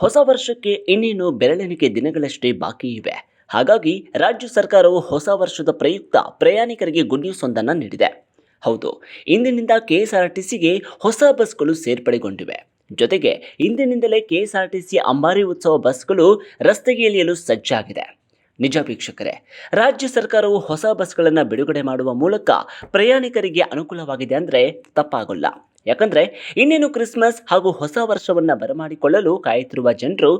ಹೊಸ ವರ್ಷಕ್ಕೆ ಇನ್ನೇನು ಬೆರಳೆಣಿಕೆ ದಿನಗಳಷ್ಟೇ ಬಾಕಿ ಇವೆ. ಹಾಗಾಗಿ ರಾಜ್ಯ ಸರ್ಕಾರವು ಹೊಸ ವರ್ಷದ ಪ್ರಯುಕ್ತ ಪ್ರಯಾಣಿಕರಿಗೆ ಗುಡ್ ನ್ಯೂಸ್ ಒಂದನ್ನು ನೀಡಿದೆ. ಹೌದು, ಇಂದಿನಿಂದ ಕೆಎಸ್ಆರ್ಟಿಸಿಗೆ ಹೊಸ ಬಸ್ಗಳು ಸೇರ್ಪಡೆಗೊಂಡಿವೆ. ಜೊತೆಗೆ ಇಂದಿನಿಂದಲೇ ಕೆಎಸ್ಆರ್ಟಿಸಿ ಅಂಬಾರಿ ಉತ್ಸವ ಬಸ್ಗಳು ರಸ್ತೆಗೆ ಇಳಿಯಲು ಸಜ್ಜಾಗಿದೆ. ನಿಜ ವೀಕ್ಷಕರೇ, ರಾಜ್ಯ ಸರ್ಕಾರವು ಹೊಸ ಬಸ್ಗಳನ್ನು ಬಿಡುಗಡೆ ಮಾಡುವ ಮೂಲಕ ಪ್ರಯಾಣಿಕರಿಗೆ ಅನುಕೂಲವಾಗಿದೆ ಅಂದರೆ ತಪ್ಪಾಗಲ್ಲ. ಯಾಕಂದ್ರೆ ಇನ್ನೇನು ಕ್ರಿಸ್ಮಸ್ ಹಾಗೂ ಹೊಸ ವರ್ಷವನ್ನು ಬರಮಾಡಿಕೊಳ್ಳಲು ಕಾಯುತ್ತಿರುವ ಜನರು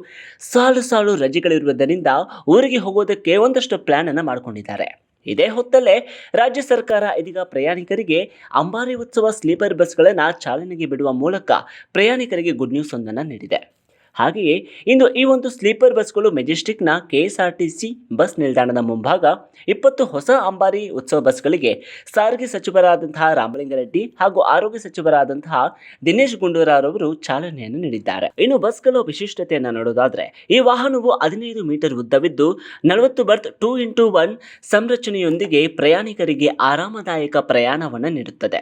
ಸಾಲು ಸಾಲು ರಜೆಗಳಿರುವುದರಿಂದ ಊರಿಗೆ ಹೋಗೋದಕ್ಕೆ ಒಂದಷ್ಟು ಪ್ಲಾನ್ ಅನ್ನು ಮಾಡಿಕೊಂಡಿದ್ದಾರೆ. ಇದೇ ಹೊತ್ತಲ್ಲೇ ರಾಜ್ಯ ಸರ್ಕಾರ ಇದೀಗ ಪ್ರಯಾಣಿಕರಿಗೆ ಅಂಬಾರಿ ಉತ್ಸವ ಸ್ಲೀಪರ್ ಬಸ್ಗಳನ್ನು ಚಾಲನೆಗೆ ಬಿಡುವ ಮೂಲಕ ಪ್ರಯಾಣಿಕರಿಗೆ ಗುಡ್ ನ್ಯೂಸ್ ಒಂದನ್ನು ನೀಡಿದೆ. ಹಾಗೆಯೇ ಇಂದು ಈ ಒಂದು ಸ್ಲೀಪರ್ ಬಸ್ಗಳು ಮೆಜೆಸ್ಟಿಕ್ನ ಕೆಎಸ್ಆರ್ಟಿಸಿ ಬಸ್ ನಿಲ್ದಾಣದ ಮುಂಭಾಗ ಇಪ್ಪತ್ತು ಹೊಸ ಅಂಬಾರಿ ಉತ್ಸವ ಬಸ್ಗಳಿಗೆ ಸಾರಿಗೆ ಸಚಿವರಾದಂತಹ ರಾಮಲಿಂಗಾರೆಡ್ಡಿ ಹಾಗೂ ಆರೋಗ್ಯ ಸಚಿವರಾದಂತಹ ದಿನೇಶ್ ಗುಂಡೂರಾವ್ ಅವರು ಚಾಲನೆಯನ್ನು ನೀಡಿದ್ದಾರೆ. ಇನ್ನು ಬಸ್ಗಳ ವಿಶಿಷ್ಟತೆಯನ್ನು ನೋಡೋದಾದ್ರೆ ಈ ವಾಹನವು ಹದಿನೈದು ಮೀಟರ್ ಉದ್ದವಿದ್ದು ನಲವತ್ತು ಬರ್ತ್ ಟೂ ಇಂಟು ಒನ್ ಸಂರಚನೆಯೊಂದಿಗೆ ಪ್ರಯಾಣಿಕರಿಗೆ ಆರಾಮದಾಯಕ ಪ್ರಯಾಣವನ್ನು ನೀಡುತ್ತದೆ.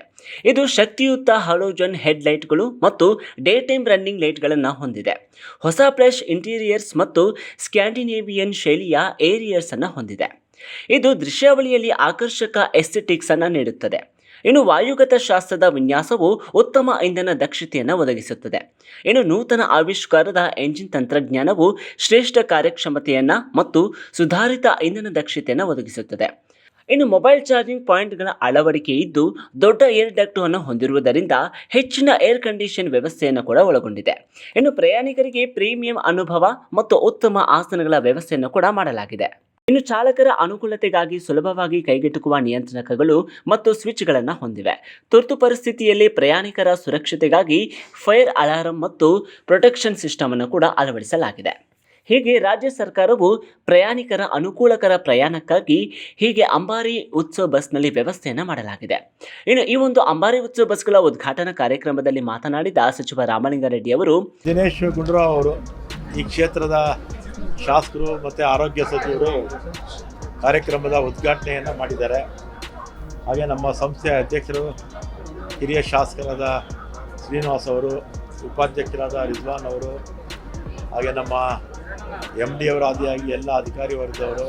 ಇದು ಶಕ್ತಿಯುತ ಹಲೋಜನ್ ಹೆಡ್ಲೈಟ್ಗಳು ಮತ್ತು ಡೇ ಟೈಮ್ ರನ್ನಿಂಗ್ ಲೈಟ್ಗಳನ್ನು ಹೊಂದಿದೆ. ಹೊಸ ಫ್ರೆಶ್ ಇಂಟೀರಿಯರ್ಸ್ ಮತ್ತು ಸ್ಕ್ಯಾಂಡಿನೇವಿಯನ್ ಶೈಲಿಯ ಏರಿಯರ್ಸ್ ಅನ್ನು ಹೊಂದಿದೆ. ಇದು ದೃಶ್ಯಾವಳಿಯಲ್ಲಿ ಆಕರ್ಷಕ ಎಸ್ಥೆಟಿಕ್ಸ್ ಅನ್ನು ನೀಡುತ್ತದೆ. ಇನ್ನು ವಾಯುಗತ ಶಾಸ್ತ್ರದ ವಿನ್ಯಾಸವು ಉತ್ತಮ ಇಂಧನ ದಕ್ಷತೆಯನ್ನು ಒದಗಿಸುತ್ತದೆ. ಇನ್ನು ನೂತನ ಆವಿಷ್ಕಾರದ ಎಂಜಿನ್ ತಂತ್ರಜ್ಞಾನವು ಶ್ರೇಷ್ಠ ಕಾರ್ಯಕ್ಷಮತೆಯನ್ನು ಮತ್ತು ಸುಧಾರಿತ ಇಂಧನ ದಕ್ಷತೆಯನ್ನು ಒದಗಿಸುತ್ತದೆ. ಇನ್ನು ಮೊಬೈಲ್ ಚಾರ್ಜಿಂಗ್ ಪಾಯಿಂಟ್ಗಳ ಅಳವಡಿಕೆ ಇದ್ದು, ದೊಡ್ಡ ಏರ್ ಡಕ್ಟ್ ಅನ್ನು ಹೊಂದಿರುವುದರಿಂದ ಹೆಚ್ಚಿನ ಏರ್ ಕಂಡೀಷನ್ ವ್ಯವಸ್ಥೆಯನ್ನು ಕೂಡ ಒಳಗೊಂಡಿದೆ. ಇನ್ನು ಪ್ರಯಾಣಿಕರಿಗೆ ಪ್ರೀಮಿಯಂ ಅನುಭವ ಮತ್ತು ಉತ್ತಮ ಆಸನಗಳ ವ್ಯವಸ್ಥೆಯನ್ನು ಕೂಡ ಮಾಡಲಾಗಿದೆ. ಇನ್ನು ಚಾಲಕರ ಅನುಕೂಲತೆಗಾಗಿ ಸುಲಭವಾಗಿ ಕೈಗೆಟುಕುವ ನಿಯಂತ್ರಣಕಗಳು ಮತ್ತು ಸ್ವಿಚ್ಗಳನ್ನು ಹೊಂದಿವೆ. ತುರ್ತು ಪರಿಸ್ಥಿತಿಯಲ್ಲಿ ಪ್ರಯಾಣಿಕರ ಸುರಕ್ಷತೆಗಾಗಿ ಫೈರ್ ಅಲಾರಂ ಮತ್ತು ಪ್ರೊಟೆಕ್ಷನ್ ಸಿಸ್ಟಮ್ ಅನ್ನು ಕೂಡ ಅಳವಡಿಸಲಾಗಿದೆ. ಹೀಗೆ ರಾಜ್ಯ ಸರ್ಕಾರವು ಪ್ರಯಾಣಿಕರ ಅನುಕೂಲಕರ ಪ್ರಯಾಣಕ್ಕಾಗಿ ಹೀಗೆ ಅಂಬಾರಿ ಉತ್ಸವ ಬಸ್ನಲ್ಲಿ ವ್ಯವಸ್ಥೆಯನ್ನು ಮಾಡಲಾಗಿದೆ. ಇನ್ನು ಈ ಒಂದು ಅಂಬಾರಿ ಉತ್ಸವ ಬಸ್ಗಳ ಉದ್ಘಾಟನಾ ಕಾರ್ಯಕ್ರಮದಲ್ಲಿ ಮಾತನಾಡಿದ ಸಚಿವ ರಾಮಲಿಂಗಾರೆಡ್ಡಿ ಅವರು, ದಿನೇಶ್ ಗುಂಡೂರಾವ್ ಅವರು, ಈ ಕ್ಷೇತ್ರದ ಶಾಸಕರು ಮತ್ತು ಆರೋಗ್ಯ ಸಚಿವರು ಕಾರ್ಯಕ್ರಮದ ಉದ್ಘಾಟನೆಯನ್ನು ಮಾಡಿದ್ದಾರೆ. ಹಾಗೆ ನಮ್ಮ ಸಂಸ್ಥೆಯ ಅಧ್ಯಕ್ಷರು, ಹಿರಿಯ ಶಾಸಕರಾದ ಶ್ರೀನಿವಾಸ್ ಅವರು, ಉಪಾಧ್ಯಕ್ಷರಾದ ರಿಜ್ವಾನ್ ಅವರು, ಹಾಗೆ ನಮ್ಮ ಎಂ ಡಿ ಅವರು ಆದಿಯಾಗಿ ಎಲ್ಲ ಅಧಿಕಾರಿ ವರ್ಗದವರು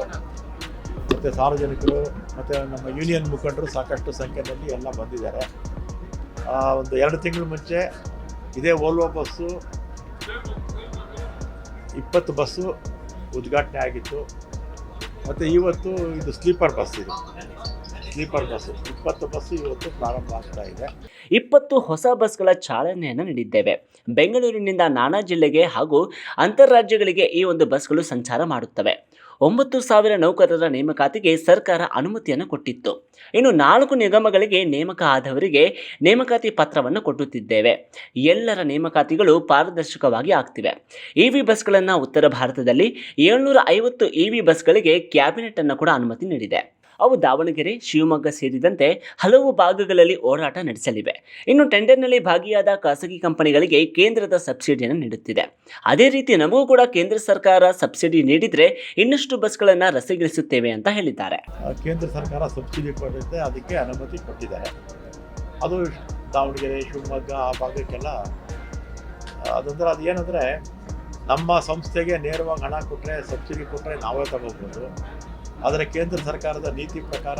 ಮತ್ತು ಸಾರ್ವಜನಿಕರು ಮತ್ತು ನಮ್ಮ ಯೂನಿಯನ್ ಮುಖಂಡರು ಸಾಕಷ್ಟು ಸಂಖ್ಯೆಯಲ್ಲಿ ಎಲ್ಲ ಬಂದಿದ್ದಾರೆ. ಒಂದು ಎರಡು ತಿಂಗಳ ಮುಂಚೆ ಇದೇ ಓಲ್ವೋ ಬಸ್ಸು ಇಪ್ಪತ್ತು ಬಸ್ಸು ಉದ್ಘಾಟನೆ ಆಗಿತ್ತು. ಮತ್ತು ಇವತ್ತು ಇದು ಸ್ಲೀಪರ್ ಬಸ್ ಇದು. ಸ್ಲೀಪರ್ ಬಸ್, ಇಪ್ಪತ್ತು ಬಸ್ ಇವತ್ತು ಪ್ರಾರಂಭ ಆಗ್ತಾ ಇದೆ. ಇಪ್ಪತ್ತು ಹೊಸ ಬಸ್ಗಳ ಚಾಲನೆಯನ್ನು ನೀಡಿದ್ದೇವೆ. ಬೆಂಗಳೂರಿನಿಂದ ನಾನಾ ಜಿಲ್ಲೆಗೆ ಹಾಗೂ ಅಂತಾರಾಜ್ಯಗಳಿಗೆ ಈ ಒಂದು ಬಸ್ಗಳು ಸಂಚಾರ ಮಾಡುತ್ತವೆ. ಒಂಬತ್ತು ಸಾವಿರ ನೌಕರರ ನೇಮಕಾತಿಗೆ ಸರ್ಕಾರ ಅನುಮತಿಯನ್ನು ಕೊಟ್ಟಿತ್ತು. ಇನ್ನು ನಾಲ್ಕು ನಿಗಮಗಳಿಗೆ ನೇಮಕ ಆದವರಿಗೆ ನೇಮಕಾತಿ ಪತ್ರವನ್ನು ಕೊಟ್ಟುತ್ತಿದ್ದೇವೆ ಎಲ್ಲರ ನೇಮಕಾತಿಗಳು ಪಾರದರ್ಶಕವಾಗಿ ಆಗ್ತಿವೆ. ಇವಿ ಬಸ್ಗಳನ್ನು ಉತ್ತರ ಭಾರತದಲ್ಲಿ ಏಳ್ನೂರ ಐವತ್ತು ಇವಿ ಬಸ್ಗಳಿಗೆ ಕ್ಯಾಬಿನೆಟ್ ಅನ್ನು ಕೂಡ ಅನುಮತಿ ನೀಡಿದೆ. ಅವು ದಾವಣಗೆರೆ, ಶಿವಮೊಗ್ಗ ಸೇರಿದಂತೆ ಹಲವು ಭಾಗಗಳಲ್ಲಿ ಹೋರಾಟ ನಡೆಸಲಿವೆ. ಇನ್ನು ಟೆಂಡರ್ನಲ್ಲಿ ಭಾಗಿಯಾದ ಖಾಸಗಿ ಕಂಪನಿಗಳಿಗೆ ಕೇಂದ್ರದ ಸಬ್ಸಿಡಿಯನ್ನು ನೀಡುತ್ತಿದೆ. ಅದೇ ರೀತಿ ನಮಗೂ ಕೂಡ ಕೇಂದ್ರ ಸರ್ಕಾರ ಸಬ್ಸಿಡಿ ನೀಡಿದರೆ ಇನ್ನಷ್ಟು ಬಸ್ಗಳನ್ನು ರಸಗಿಳಿಸುತ್ತೇವೆ ಅಂತ ಹೇಳಿದ್ದಾರೆ. ಕೇಂದ್ರ ಸರ್ಕಾರ ಸಬ್ಸಿಡಿ ಕೊಡುತ್ತೆ ಅದಕ್ಕೆ ಅನುಮತಿ ಕೊಟ್ಟಿದ್ದಾರೆ. ಅದು ದಾವಣಗೆರೆ, ಶಿವಮೊಗ್ಗ ಆ ಭಾಗಕ್ಕೆಲ್ಲ, ಅದಂದ್ರೆ ಅದು ಏನಂದರೆ ನಮ್ಮ ಸಂಸ್ಥೆಗೆ ನೇರವಾಗಿ ಹಣ ಕೊಟ್ಟರೆ ಸಬ್ಸಿಡಿ ಕೊಟ್ಟರೆ ನಾವೇ ತಗೋಬೋದು. ಆದರೆ ಕೇಂದ್ರ ಸರ್ಕಾರದ ನೀತಿ ಪ್ರಕಾರ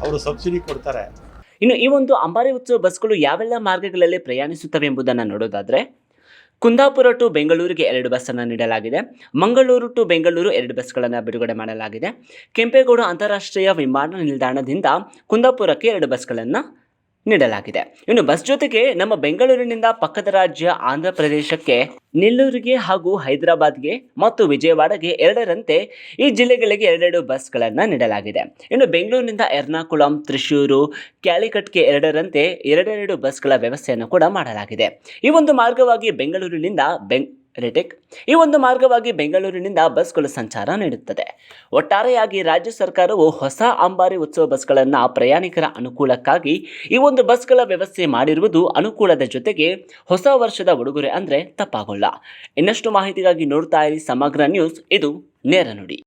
ಅವರು ಸಬ್ಸಿಡಿ ಕೊಡ್ತಾರೆ. ಇನ್ನು ಈ ಒಂದು ಅಂಬಾರಿ ಉತ್ಸವ ಬಸ್ಗಳು ಯಾವೆಲ್ಲ ಮಾರ್ಗಗಳಲ್ಲಿ ಪ್ರಯಾಣಿಸುತ್ತವೆ ಎಂಬುದನ್ನು ನೋಡೋದಾದ್ರೆ, ಕುಂದಾಪುರ ಟು ಬೆಂಗಳೂರಿಗೆ ಎರಡು ಬಸ್ಸನ್ನು ನೀಡಲಾಗಿದೆ. ಮಂಗಳೂರು ಟು ಬೆಂಗಳೂರು ಎರಡು ಬಸ್ಗಳನ್ನು ಬಿಡುಗಡೆ ಮಾಡಲಾಗಿದೆ. ಕೆಂಪೇಗೌಡ ಅಂತಾರಾಷ್ಟ್ರೀಯ ವಿಮಾನ ನಿಲ್ದಾಣದಿಂದ ಕುಂದಾಪುರಕ್ಕೆ ಎರಡು ಬಸ್ಗಳನ್ನು ನೀಡಲಾಗಿದೆ. ಇನ್ನು ಬಸ್ ಜೊತೆಗೆ ನಮ್ಮ ಬೆಂಗಳೂರಿನಿಂದ ಪಕ್ಕದ ರಾಜ್ಯ ಆಂಧ್ರ ಪ್ರದೇಶಕ್ಕೆ ನೆಲ್ಲೂರಿಗೆ ಹಾಗೂ ಹೈದರಾಬಾದ್ಗೆ ಮತ್ತು ವಿಜಯವಾಡಗೆ ಎರಡರಂತೆ ಈ ಜಿಲ್ಲೆಗಳಿಗೆ ಎರಡೆರಡು ಬಸ್ಗಳನ್ನು ನೀಡಲಾಗಿದೆ. ಇನ್ನು ಬೆಂಗಳೂರಿನಿಂದ ಎರ್ನಾಕುಳಂ, ತ್ರಿಶೂರು, ಕ್ಯಾಲಿಕಟ್ಗೆ ಎರಡರಂತೆ ಎರಡೆರಡು ಬಸ್ಗಳ ವ್ಯವಸ್ಥೆಯನ್ನು ಕೂಡ ಮಾಡಲಾಗಿದೆ. ಈ ಒಂದು ಮಾರ್ಗವಾಗಿ ಬೆಂಗಳೂರಿನಿಂದ ಬೆಂಗ್ ರಿಟೆಕ್ ಈ ಒಂದು ಮಾರ್ಗವಾಗಿ ಬೆಂಗಳೂರಿನಿಂದ ಬಸ್ಗಳ ಸಂಚಾರ ನೀಡುತ್ತದೆ. ಒಟ್ಟಾರೆಯಾಗಿ ರಾಜ್ಯ ಸರ್ಕಾರವು ಹೊಸ ಅಂಬಾರಿ ಉತ್ಸವ ಬಸ್ಗಳನ್ನು ಪ್ರಯಾಣಿಕರ ಅನುಕೂಲಕ್ಕಾಗಿ ಈ ಒಂದು ಬಸ್ಗಳ ವ್ಯವಸ್ಥೆ ಮಾಡಿರುವುದು ಅನುಕೂಲದ ಜೊತೆಗೆ ಹೊಸ ವರ್ಷದ ಉಡುಗೊರೆ ಅಂದರೆ ತಪ್ಪಾಗೋಲ್ಲ. ಇನ್ನಷ್ಟು ಮಾಹಿತಿಗಾಗಿ ನೋಡ್ತಾ ಇರಿ ಸಮಗ್ರ ನ್ಯೂಸ್. ಇದು ನೇರ ನುಡಿ.